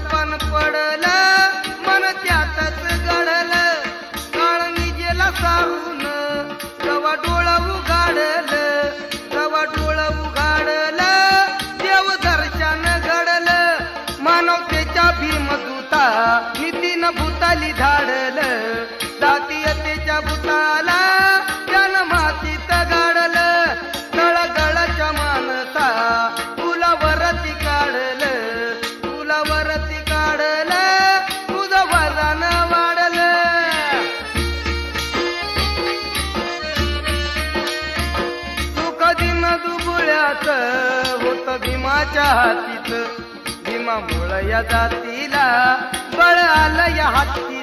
पण पडलं मन त्यातच गळलं. काळ निजेला सारून तवा डोळं उघाडल तवा डोळं उघाडलं. देव दर्शन घडलं मानवतेच्या भीमदूता नितीन भूताली धार दिन होत भीमाच्या हातीत. भीमामुळ या जातीला बळ आलं या हाती.